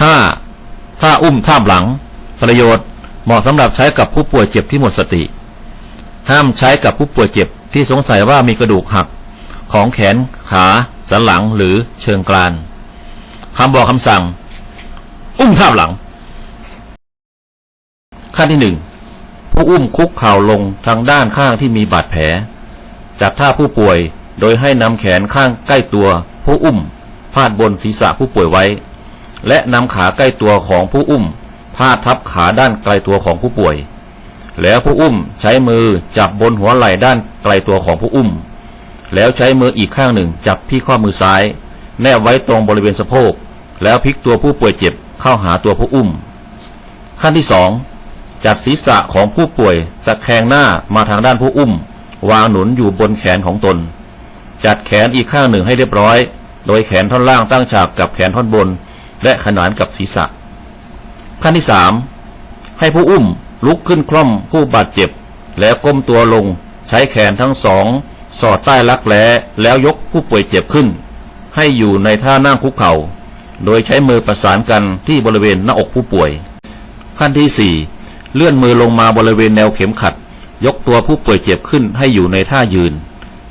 5. ท่าอุ้มท่ามหลัง ประโยชน์เหมาะสำหรับใช้กับผู้ป่วยเจ็บที่หมดสติ ห้ามใช้กับผู้ป่วยเจ็บที่สงสัยว่ามีกระดูกหัก ของแขนขาสันหลังหรือเชิงกรานคำบอกคำสั่ง อุ้มท่ามหลัง ขั้นที่หนึ่งผู้อุ้มคุกเข่าลงทางด้านข้างที่มีบาดแผลจากท่าผู้ป่วยโดยให้นำแขนข้างใกล้ตัว ผู้อุ้มพาดบนศีรษะผู้ป่วยไว้ และนำขาใกล้ตัวของผู้อุ้มพาดทับขาด้านไกลตัวของผู้ป่วย แล้วผู้อุ้มใช้มือจับบนหัวไหล่ด้านไกลตัวของผู้อุ้ม แล้วใช้มืออีกข้างหนึ่งจับที่ข้อมือซ้าย แนบไว้ตรงบริเวณสะโพก แล้วพลิกตัวผู้ป่วยเจ็บเข้าหาตัวผู้อุ้ม ขั้นที่สองจัดศีรษะของผู้ป่วยตะแคงหน้ามาทางด้านผู้อุ้ม วางหนุนอยู่บนแขนของตน จัดแขนอีกข้างหนึ่งให้เรียบร้อย โดยแขนท่อนล่างตั้งฉากกับแขนท่อนบน และขนานกับศีรษะ ขั้นที่สามให้ผู้อุ้มลุกขึ้นคล่อมผู้บาดเจ็บ แล้วก้มตัวลงใช้แขนทั้งสอง สอดใต้รักแร้แล้วยกผู้ป่วยเจ็บขึ้น ให้อยู่ในท่านั่งคุกเข่า โดยใช้มือประสานกันที่บริเวณหน้าอกผู้ป่วย ขั้นที่ 4 เลื่อนมือลงมาบริเวณแนวเข็มขัด ยกตัวผู้ป่วยเจ็บขึ้นให้อยู่ในท่ายืน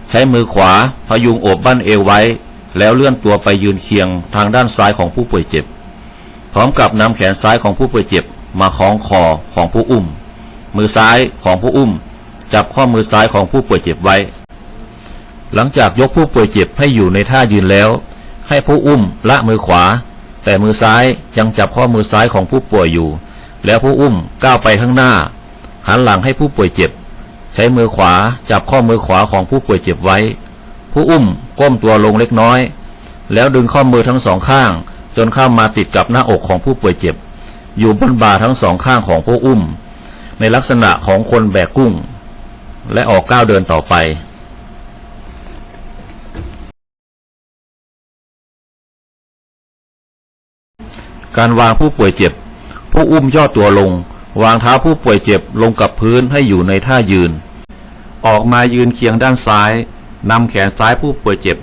ใช้มือขวาพยุงโอบบั้นเอวไว้ แล้วเลื่อนตัวไปยืนเคียงทางด้านซ้ายของผู้ป่วยเจ็บ พร้อมกับนำแขนซ้ายของผู้ป่วยเจ็บ มาคล้องคอของผู้อุ้ม มือซ้ายของผู้อุ้ม จับข้อมือซ้ายของผู้ป่วยเจ็บไว้ หลังจากยกผู้ป่วยเจ็บให้อยู่ในท่ายืนแล้ว ให้ผู้อุ้มละมือขวา แต่มือซ้ายยังจับข้อมือซ้ายของผู้ป่วยอยู่ แล้วผู้อุ้มก้าวไปข้างหน้า หันหลังให้ผู้ป่วยเจ็บ ใช้มือขวาจับข้อมือขวาของผู้ป่วยเจ็บไว้ ผู้อุ้มก้มตัวลงเล็กน้อย แล้วดึงข้อมือทั้งสองข้าง จนเข้ามาติดกับหน้าอกของผู้ป่วยเจ็บ อยู่บนบ่าทั้งสองข้างของผู้อุ้ม ในลักษณะของคนแบกกุ้ง และออกก้าวเดินต่อไปการวางผู้ป่วยเจ็บ ผู้อุ้มย่อตัวลง วางเท้าผู้ป่วยเจ็บลงกับพื้นให้อยู่ในท่ายืน ออกมายืนเคียงด้านซ้าย นำแขนซ้ายผู้ป่วยเจ็บ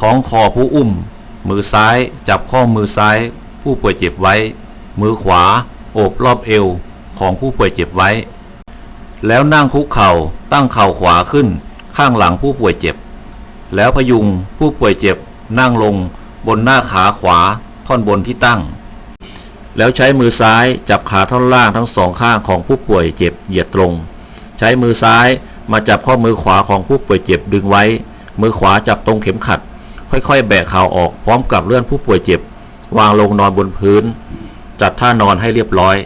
ของคอผู้อุ้ม มือซ้ายจับข้อมือซ้าย ผู้ป่วยเจ็บไว้ มือขวาโอบรอบเอวของผู้ป่วยเจ็บไว้ แล้วนั่งคุกเข่าตั้งเข่าขวาขึ้น ข้างหลังผู้ป่วยเจ็บ แล้วพยุงผู้ป่วยเจ็บนั่งลงบนหน้าขาขวาท่อนบนที่ตั้ง แล้วใช้มือซ้ายจับขาท่อนล่างทั้งสองข้างของผู้ป่วยเจ็บเหยียดตรง ใช้มือซ้าย มาจับข้อมือขวาของผู้ป่วยเจ็บดึงไว้ มือขวาจับตรงเข็มขัด ค่อยๆ แบกเข่าออกพร้อมกับเลื่อนผู้ป่วยเจ็บ วางลงนอนบนพื้น จัดท่านอนให้เรียบร้อย